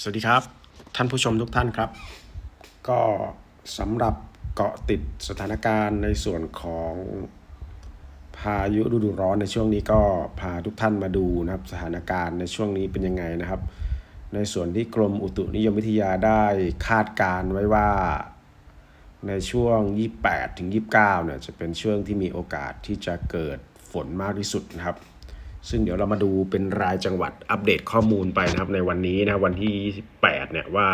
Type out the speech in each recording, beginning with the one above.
สวัสดีครับ ท่านผู้ชมทุกท่านครับ ก็สำหรับเกาะติดสถานการณ์ในส่วนของพายุฤดูร้อนในช่วงนี้ก็พาทุกท่านมาดูนะครับ สถานการณ์ในช่วงนี้เป็นยังไงนะครับ ในส่วนที่กรมอุตุนิยมวิทยาได้คาดการณ์ไว้ว่าในช่วง 28ถึง29 เนี่ยจะเป็นช่วงที่มีโอกาสที่จะเกิดฝนมากที่สุดนะครับ ซึ่งเดี๋ยวเรามาดูเป็นรายจังหวัดอัปเดตข้อมูลไปนะครับ ในวันนี้นะวันที่ 28 เนี่ยว่า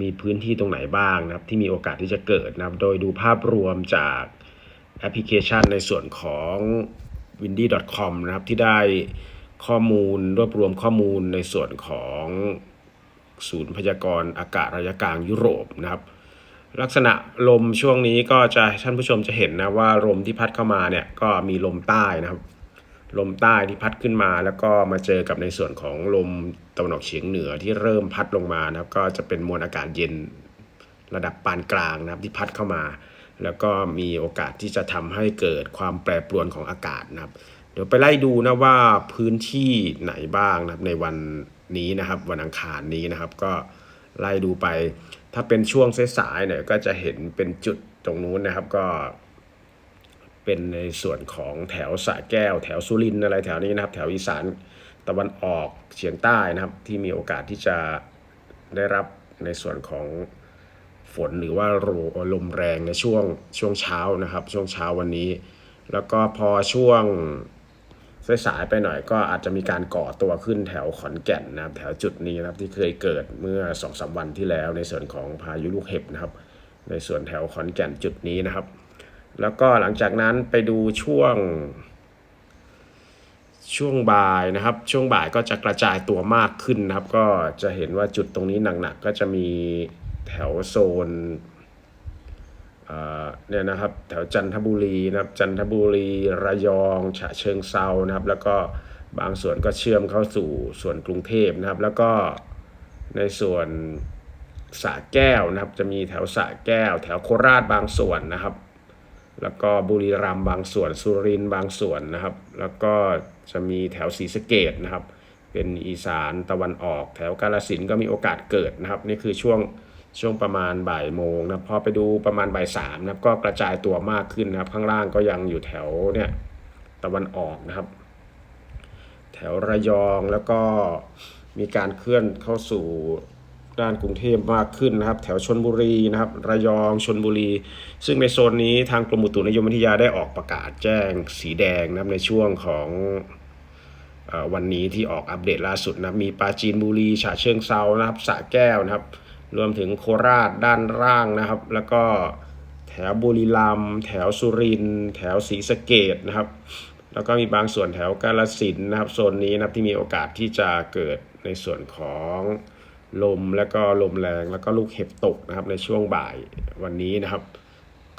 มีพื้นที่ตรงไหนบ้างนะครับ ที่มีโอกาสที่จะเกิดนะครับ โดยดูภาพรวมจากแอปพลิเคชันในส่วนของ windy.com นะครับ ที่ได้ข้อมูลรวบรวมข้อมูลในส่วนของศูนย์พยากรณ์อากาศระยะกลางยุโรปนะครับ ลักษณะลมช่วงนี้ก็จะท่านผู้ชมจะเห็นนะว่าลมที่พัดเข้ามาเนี่ยก็มีลมใต้นะครับ ลมใต้ที่พัดขึ้นมาแล้วก็มาเจอกับในส่วนของลมตะวันออกเฉียงเหนือที่เริ่มพัดลงมานะครับก็จะเป็นมวลอากาศเย็นระดับปานกลางนะครับที่พัดเข้ามา แล้วก็มีโอกาสที่จะทำให้เกิดความแปรปรวนของอากาศนะครับ เดี๋ยวไปไล่ดูนะว่าพื้นที่ไหนบ้างนะครับในวันนี้นะครับ วันอังคารนี้นะครับ ก็ไล่ดูไป ถ้าเป็นช่วงสายๆเนี่ยก็จะเห็นเป็นจุดตรงนู้นนะครับก็ เป็นในส่วนของแถวสระแก้ว แถวสุรินอะไรแถวนี้นะครับ แถวอีสานตะวันออกเฉียงใต้นะครับ ที่มีโอกาสที่จะได้รับในส่วนของฝนหรือว่าลมแรงในช่วงช่วงเช้านะครับ ช่วงเช้าวันนี้ แล้วก็พอช่วงสายไปหน่อยก็อาจจะมีการก่อตัวขึ้นแถวขอนแก่นนะครับ แถวจุดนี้นะครับที่เคยเกิดเมื่อ2องสาวันที่แล้วในส่วนของพายุลูกเห็บนะครับ ในส่วนแถวขอนแก่นจุดนี้นะครับ แล้วก็หลังจากนั้นไปดูช่วง ช่วงบ่ายนะครับ ช่วงบ่ายก็จะกระจายตัวมากขึ้นนะครับ ก็จะเห็นว่าจุดตรงนี้หนักๆก็จะมีแถวโซนเนี่ยนะครับแถวจันทบุรีนะครับจันทบุรีระยองฉะเชิงเซานะครับ แล้วก็บางส่วนก็เชื่อมเข้าสู่ส่วนกรุงเทพนะครับ แล้วก็ในส่วนสระแก้วนะครับ จะมีแถวสระแก้ว แถวโคราชบางส่วนนะครับ แล้วก็บุรีรัมย์บางส่วนสุรินทร์บางส่วนนะครับ แล้วก็จะมีแถวศรีสะเกดนะครับ เป็นอีสานตะวันออก แถวกาฬสินก็มีโอกาสเกิดนะครับ นี่คือช่วงช่วงประมาณบ่ายโมงนะพอไปดูประมาณบ่ายสามนะก็กระจายตัวมากขึ้นนะครับ ข้างล่างก็ยังอยู่แถวเนี่ยตะวันออกนะครับ แถวระยองแล้วก็มีการเคลื่อนเข้าสู่ ด้านกรุงเทพมากขึ้นนะครับ แถวชนบุรีนะครับระยองชนบุรี ซึ่งในโซนนี้ทางกรมอุตุนิยมวิทยาได้ออกประกาศแจ้งสีแดงนะครับในช่วงของวันนี้ที่ออกอัปเดตล่าสุดนะมีปราจีนบุรีฉะเชิงเซานะครับสระแก้วนะครับ รวมถึงโคราชด้านล่างนะครับ แล้วก็แถวบุรีรัมย์แถวสุรินทร์แถวศรีสะเกดนะครับ แล้วก็มีบางส่วนแถวกาฬสินนะครับโซนนี้นะครับที่มีโอกาสที่จะเกิดในส่วนของ ลมแล้วก็ลมแรงแล้วก็ลูกเห็บตกนะครับในช่วงบ่ายวันนี้นะครับ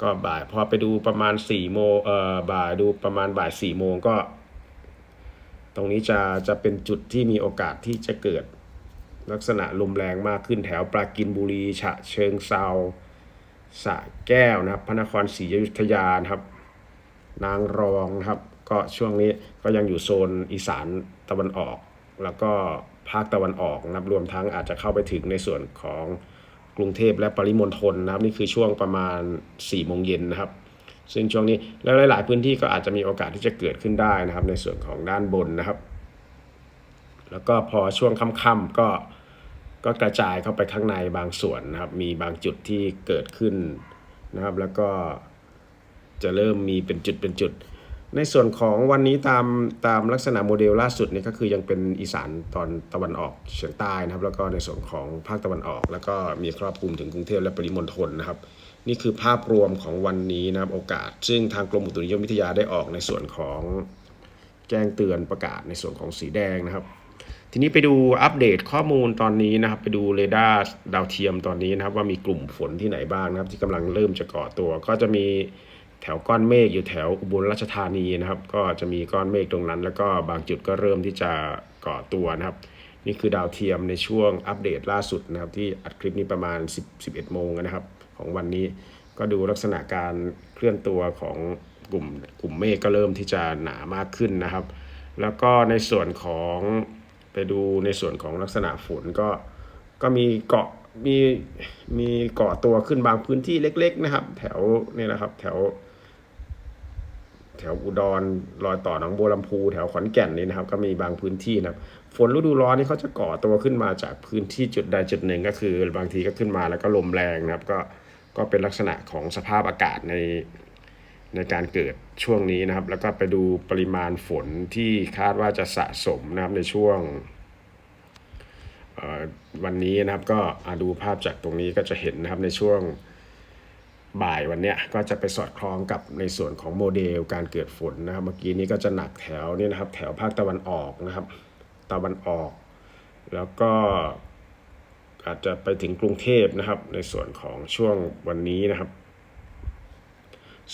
ก็บ่ายพอไปดูประมาณ4ี่โมงเอ่อบ่ายดูประมาณบ่าย4ี่โมงก็ ตรงนี้จะจะเป็นจุดที่มีโอกาสที่จะเกิดลักษณะลมแรงมากขึ้นแถวปรากินบุรีฉะเชิงเซาสะแก้วนะครับ พระนครศรีอยุธยานะครับ นางรองนะครับ ก็ช่วงนี้ก็ยังอยู่โซนอีสานตะวันออก แล้วก็ ภาคตะวันออกนะครับรวมทั้งอาจจะเข้าไปถึงในส่วนของกรุงเทพและปริมณฑลนะครับนี่คือช่วงประมาณ4ี่โมงเย็นนะครับ ซึ่งช่วงนี้แล้วหลาย ๆ พื้นที่ก็อาจจะมีโอกาสที่จะเกิดขึ้นได้นะครับ ในส่วนของด้านบนนะครับ แล้วก็พอช่วงค่ำๆก็ก็กระจายเข้าไปข้างในบางส่วนนะครับ มีบางจุดที่เกิดขึ้นนะครับ แล้วก็จะเริ่มมีเป็นจุดเป็นจุด ในส่วนของวันนี้ตามตามลักษณะโมเดลล่าสุดนี่ก็คือยังเป็นอีสานตอนตะวันออกเฉียงใต้นะครับแล้วก็ในส่วนของภาคตะวันออก แล้วก็มีครอบคลุมถึงกรุงเทพและปริมณฑลนะครับ นี่คือภาพรวมของวันนี้นะครับโอกาส ซึ่งทางกรมอุตุนิยมวิทยาได้ออกในส่วนของแจ้งเตือนประกาศในส่วนของสีแดงนะครับ ทีนี้ไปดูอัปเดตข้อมูลตอนนี้นะครับ ไปดูเรดาร์ดาวเทียมตอนนี้นะครับ ว่ามีกลุ่มฝนที่ไหนบ้างนะครับ ที่กำลังเริ่มจะก่อตัวก็จะมี แถวก้อนเมฆอยู่แถวอุบลราชธานีนะครับ ก็จะมีก้อนเมฆตรงนั้น แล้วก็บางจุดก็เริ่มที่จะก่อตัวนะครับ นี่คือดาวเทียมในช่วงอัปเดตล่าสุดนะครับ ที่อัดคลิปนี้ประมาณ 10 11โมงนะครับ ของวันนี้ก็ดูลักษณะการเคลื่อนตัวของกลุ่มกลุ่มเมฆก็เริ่มที่จะหนามากขึ้นนะครับ แล้วก็ในส่วนของไปดูในส่วนของลักษณะฝนก็ก็มีเกาะมีมีเกาะตัวขึ้นบางพื้นที่เล็ก ๆ นะครับ แถวเนี่ยนะครับ แถว แถวอุดรรอยต่อหนองบัวลำพูแถวขอนแก่นนี่นะครับ ก็มีบางพื้นที่นะครับ ฝนฤดูร้อนนี่เขาจะก่อตัวขึ้นมาจากพื้นที่จุดใดจุดหนึ่งก็คือบางทีก็ขึ้นมาแล้วก็ลมแรงนะครับก็ก็เป็นลักษณะของสภาพอากาศในในการเกิดช่วงนี้นะครับ แล้วก็ไปดูปริมาณฝนที่คาดว่าจะสะสมนะครับในช่วงวันนี้นะครับก็ดูภาพจากตรงนี้ก็จะเห็นนะครับในช่วง บ่ายวันเนี้ยก็จะไปสอดคล้องกับในส่วนของโมเดลการเกิดฝนนะครับ เมื่อกี้นี้ก็จะหนักแถวนี่นะครับ แถวภาคตะวันออกนะครับ ตะวันออก แล้วก็อาจจะไปถึงกรุงเทพนะครับ ในส่วนของช่วงวันนี้นะครับ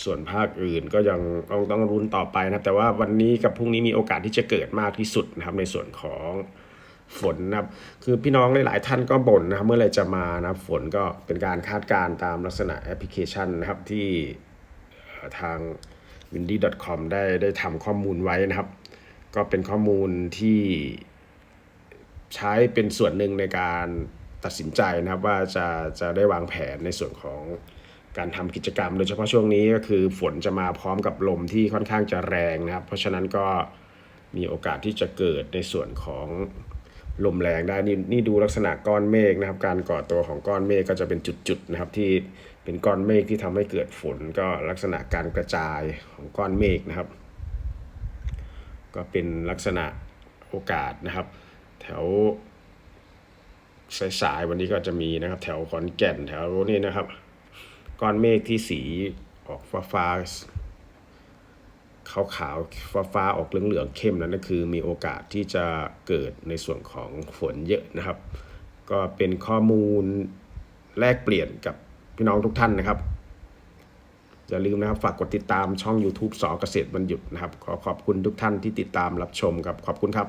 ส่วนภาคอื่นก็ยังต้องต้องรุ้นต่อไปนะครับ แต่ว่าวันนี้กับพรุ่งนี้มีโอกาสที่จะเกิดมากที่สุดนะครับ ในส่วนของ ฝนนะครับคือพี่น้องหลายๆท่านก็บ่นนะครับเมื่อไรจะมานะครับฝนก็เป็นการคาดการณ์ตามลักษณะแอปพลิเคชันนะครับที่ทาง windy.com ได้ได้ทำข้อมูลไว้นะครับ ก็เป็นข้อมูลที่ใช้เป็นส่วนหนึ่งในการตัดสินใจนะครับว่าจะจะได้วางแผนในส่วนของการทำกิจกรรม โดยเฉพาะช่วงนี้ก็คือฝนจะมาพร้อมกับลมที่ค่อนข้างจะแรงนะครับ เพราะฉะนั้นก็มีโอกาสที่จะเกิดในส่วนของ ลมแรงได้นี่นี่ดูลักษณะก้อนเมฆนะครับ การก่อตัวของก้อนเมฆก็จะเป็นจุดๆนะครับที่เป็นก้อนเมฆที่ทำให้เกิดฝนก็ลักษณะการกระจายของก้อนเมฆนะครับ ก็เป็นลักษณะโอกาสนะครับ แถวสายๆวันนี้ก็จะมีนะครับ แถวขอนแก่นแถวนี้นะครับ ก้อนเมฆที่สีออกฟ้าฟ้า ขาวขาวฟ้าฟ้าๆออกเหลืองๆเข้มนั้นก็คือมีโอกาสที่จะเกิดในส่วนของฝนเยอะนะครับ ก็เป็นข้อมูลแลกเปลี่ยนกับพี่น้องทุกท่านนะครับ อย่าลืมนะครับฝากกดติดตามช่อง YouTube สอเกษตรบรรยุทธ์นะครับ ขอขอบคุณทุกท่านที่ติดตามรับชมครับขอบคุณครับ